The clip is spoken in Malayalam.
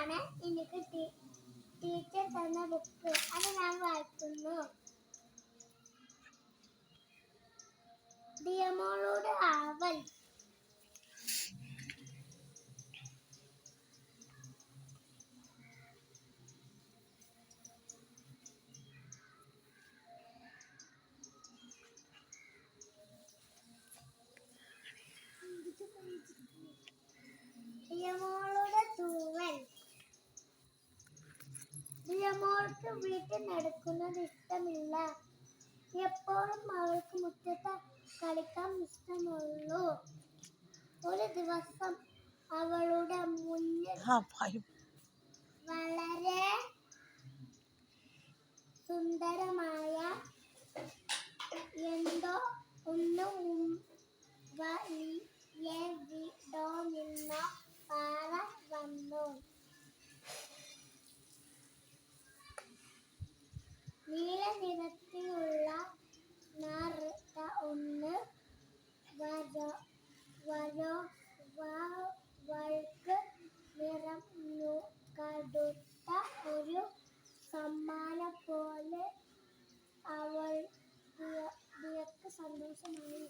ഇതാണ് എനിക്ക് ടീച്ചർ തന്ന ബുക്ക് അത് ഞാൻ വായിക്കുന്നു ദിയമോളോട് ആവൽ Thank you. അവൾക്ക് വീട്ടിൽ നടക്കുന്നത് ഇഷ്ടമില്ല. എപ്പോഴും അവൾക്ക് മുറ്റത്ത് കളിക്കാൻ ഇഷ്ടമുള്ളൂ. ഒരു ദിവസം അവളുടെ മുന്നിൽ വളരെ സുന്ദരമായ എന്തോ ഒന്നും നീല നിറത്തിലുള്ള നറുത്ത ഒന്ന് വരോ വരോ വ- വഴുക്ക് നിറം കടുത്ത ഒരു സമ്മാനം പോലെ അവൾ സന്തോഷമായി